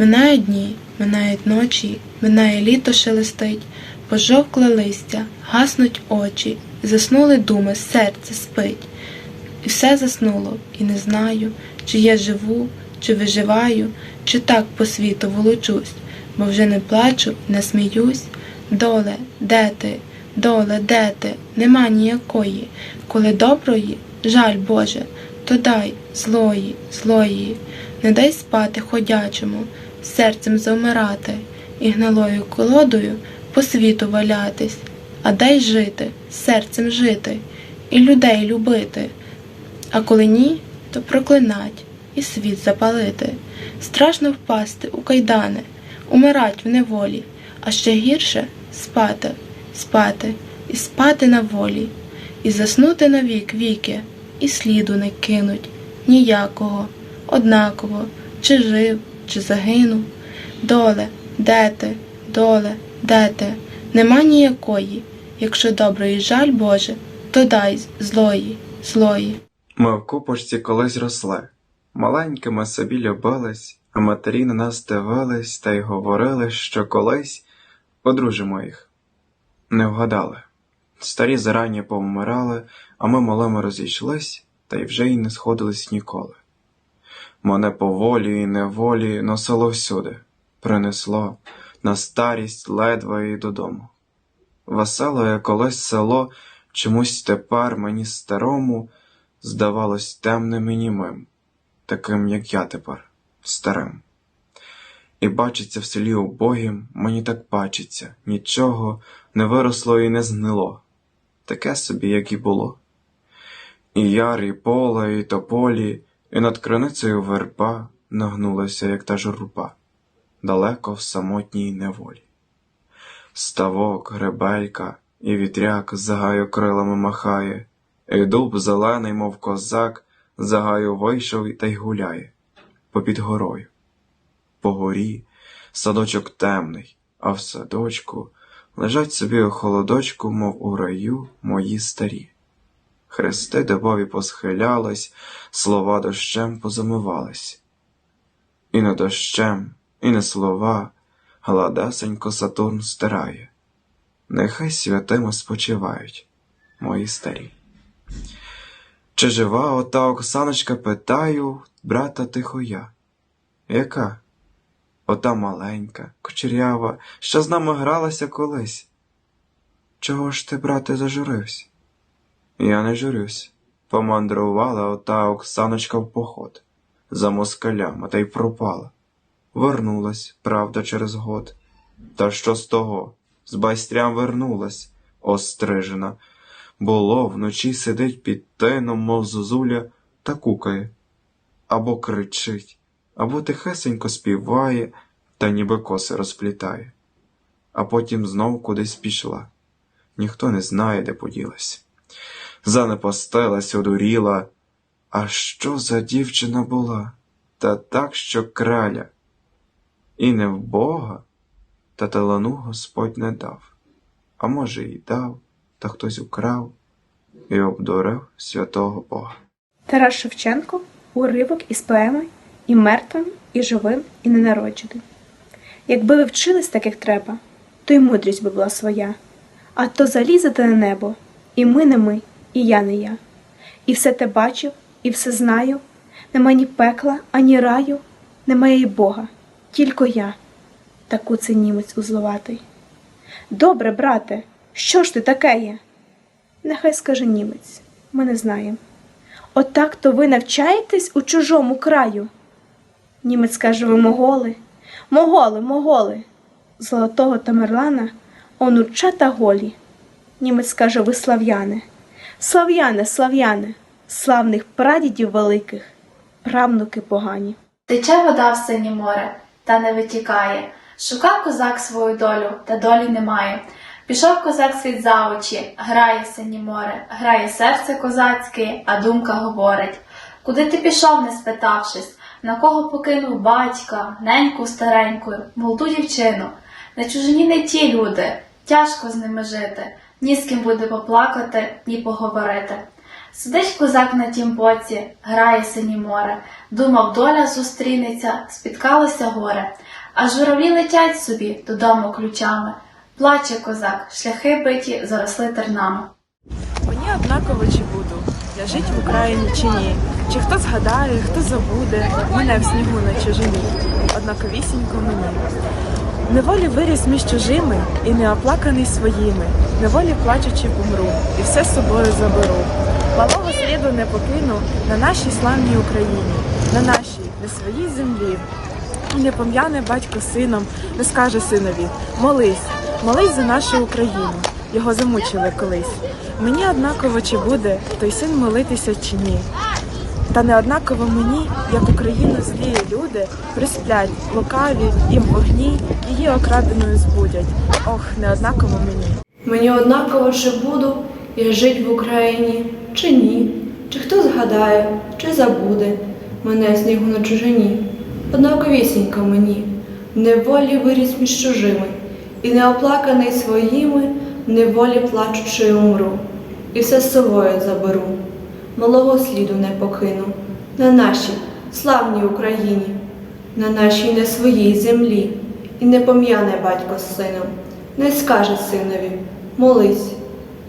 Минають дні, минають ночі, минає літо шелестить, пожовкле листя, гаснуть очі, заснули думи, серце спить. І все заснуло, і не знаю, чи я живу, чи виживаю, чи так по світу волочусь, бо вже не плачу, не сміюсь. Доле, де ти, доле, де ти, нема ніякої, коли доброї, жаль Боже, то дай злої, злої, не дай спати ходячому, серцем завмирати і гнилою колодою по світу валятись, а дай жити, серцем жити, і людей любити. А коли ні, то проклинать і світ запалити. Страшно впасти у кайдани, умирать в неволі, а ще гірше спати, спати і спати на волі, і заснути навік віки, і сліду не кинуть ніякого, однаково, чи жив, чи загинув. Доле, де ти, доле, де ти, нема ніякої. Якщо доброї жаль Боже, то дай злої, злої. Ми в купочці колись росли, маленькими собі любились, а матері на нас дивились та й говорили, що колись одружимо їх. Не вгадали. Старі зарані повмирали, а ми малими розійшлись, та й вже й не сходились ніколи. Мене поволі і неволі носило всюди, принесло на старість ледве й додому. Веселе колись село чомусь тепер мені старому здавалось темним і німим, таким, як я тепер, старим. І бачиться в селі убогім, мені так бачиться, нічого не виросло і не згнило, таке собі, як і було. І яр, і поле, і тополі, і над криницею верба нагнулася, як та журба, далеко в самотній неволі. Ставок, гребелька і вітряк за гаю крилами махає, і дуб зелений, мов козак, за гаю вийшов та й гуляє попід горою. По горі садочок темний, а в садочку лежать собі у холодочку, мов у раю, мої старі. Хрести дубові посхилялись, слова дощем позамивались. І не дощем, і не слова, гладесенько Сатурн стирає. Нехай святими спочивають, мої старі. Чи жива ота Оксаночка, питаю, брата тихо я. Яка? Ота маленька, кучерява, що з нами гралася колись. Чого ж ти, брате, зажурився? Я не журюсь. Помандрувала ота Оксаночка в поход за москалями та й пропала. Вернулась, правда, через год. Та що з того? З байстрям вернулась, острижена. Було, вночі сидить під тином, мов зозуля, та кукає. Або кричить, або тихесенько співає, та ніби коси розплітає. А потім знов кудись пішла. Ніхто не знає, де поділась. Занепостилась, одуріла. А що за дівчина була? Та так, що краля. І не в Бога, та талану Господь не дав. А може, й дав, та хтось украв і обдурив святого Бога. Тарас Шевченко уривок із поеми і мертвим, і живим, і ненародженим. Якби ви вчились так, як треба, то й мудрість би була своя, а то залізете на небо, і ми не ми, і я не я. І все те бачив, і все знаю, нема ні пекла, ані раю, немає й Бога, тільки я, таку це німець узловатий. Добре, брате, що ж ти таке є? Нехай скаже німець, ми не знаємо. Отак то ви навчаєтесь у чужому краю. Німець каже, ви моголи, моголи, моголи. Золотого Тамерлана онучата голі. Німець каже, ви слав'яни, слав'яне, слав'яне, славних прадідів великих, правнуки погані. Тече вода в синє море, та не витікає. Шукав козак свою долю, та долі немає. Пішов козак світ за очі, грає синє море, грає серце козацьке, а думка говорить. Куди ти пішов, не спитавшись, на кого покинув батька, неньку стареньку, молоду дівчину. На чужині не ті люди, тяжко з ними жити, ні з ким буде поплакати, ні поговорити. Сидить козак на тім боці, грає синє море, думав, доля зустрінеться, спіткалося горе. А журавлі летять собі додому ключами. Плаче козак, шляхи биті заросли тернами. Мені однаково чи буду я жить в Україні чи ні. Чи хто згадає, хто забуде мене в снігу на чужині, однаковісінько мені. Неволі виріс між чужими і неоплаканий своїми, неволі плачучи помру, і все з собою заберу. Малого сліду не покину на нашій славній Україні, на нашій, на своїй землі. Не пом'яне батько сином, не скаже синові молись, молись за нашу Україну. Його замучили колись. Мені однаково чи буде той син молитися чи ні. Та не однаково мені, як Україну злії люди, присплять лукаві, їм вогні, її окраденою збудять. Ох, не однаково мені. Мені однаково, чи буду я жить в Україні, чи ні, чи хто згадає, чи забуде мене снігу на чужині. Однаковісінько мені, неволі виріс між чужими, і неоплаканий своїми, неволі плачучи умру, і все з собою заберу, малого сліду не покину на нашій славній Україні, на нашій не своїй землі, і не пом'яне батько з сином, не скаже синові, молись,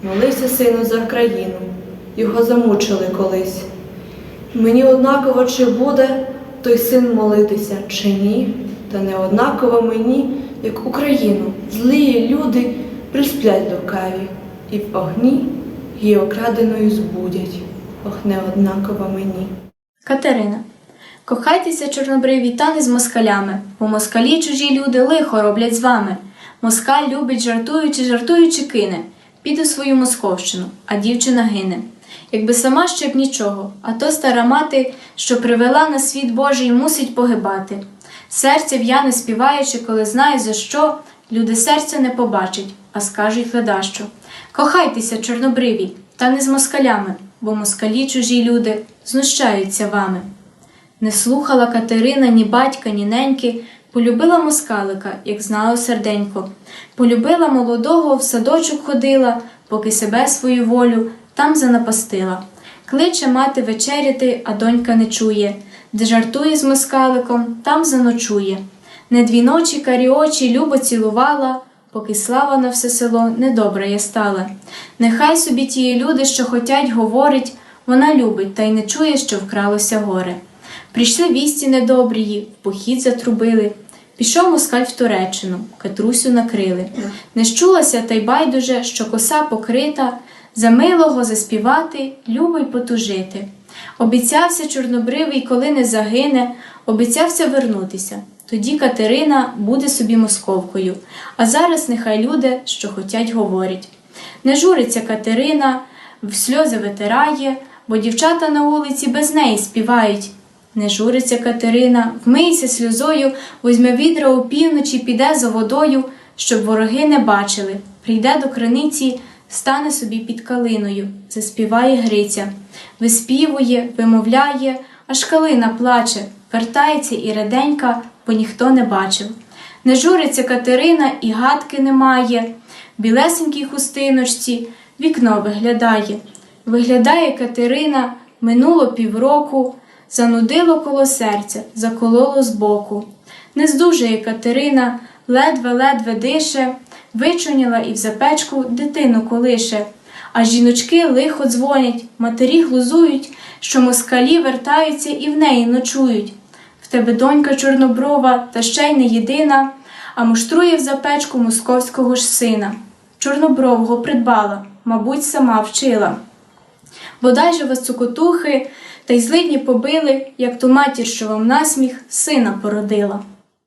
молися, сину, за країну, його замучили колись. Мені однаково, чи буде той син молитися, чи ні, та не однаково мені, як Україну, злії люди присплять лукаві, і в огні її окраденою збудять. Ох, не однаково мені. Катерина. Кохайтеся, чорнобриві, та не з москалями, бо москалі чужі люди лихо роблять з вами. Москаль любить, жартуючи, жартуючи кине, піде свою московщину, а дівчина гине. Якби сама ще б нічого, а то стара мати, що привела на світ Божий, мусить погибати. Серце в'яне співаючи, коли знає за що, люди серця не побачать, а скажуть ледащо. Кохайтеся, чорнобриві, та не з москалями, бо москалі чужі люди знущаються вами. Не слухала Катерина ні батька, ні неньки, полюбила москалика, як знала серденько. Полюбила молодого, в садочок ходила, поки себе свою волю там занапастила. Кличе мати вечеряти, а донька не чує, де жартує з москаликом, там заночує. Не дві ночі карі очі любо цілувала, поки слава на все село недобра я стала. Нехай собі тії люди, що хотять, говорить, вона любить, та й не чує, що вкралося горе. Прийшли вісті недобрії, в похід затрубили. Пішов москаль в Туреччину, Катрусю накрили. Не щулася та й байдуже, що коса покрита, за милого заспівати, любо й потужити. Обіцявся чорнобривий, коли не загине, обіцявся вернутися. Тоді Катерина буде собі московкою, а зараз нехай люди, що хотять, говорять. Не журиться Катерина, в сльози витирає, бо дівчата на вулиці без неї співають. Не журиться Катерина, вмийся сльозою, возьме відра у півночі, піде за водою, щоб вороги не бачили. Прийде до криниці, стане собі під калиною, заспіває Гриця, виспівує, вимовляє, аж калина плаче, вертається і реденька, бо ніхто не бачив. Не журиться Катерина і гадки немає, білесенькій хустиночці вікно виглядає. Виглядає Катерина, минуло півроку, занудило коло серця, закололо збоку. Не здужає Катерина, ледве-ледве дише, вичуняла і в запечку дитину колише. А жіночки лихо дзвонять, матері глузують, що москалі вертаються і в неї ночують. Тебе донька чорноброва, та ще й не єдина, а муштрує в запечку московського ж сина. Чорнобрового придбала, мабуть, сама вчила. Бодай же вас цукотухи, та й злидні побили, як ту матір, що вам насміх сина породила.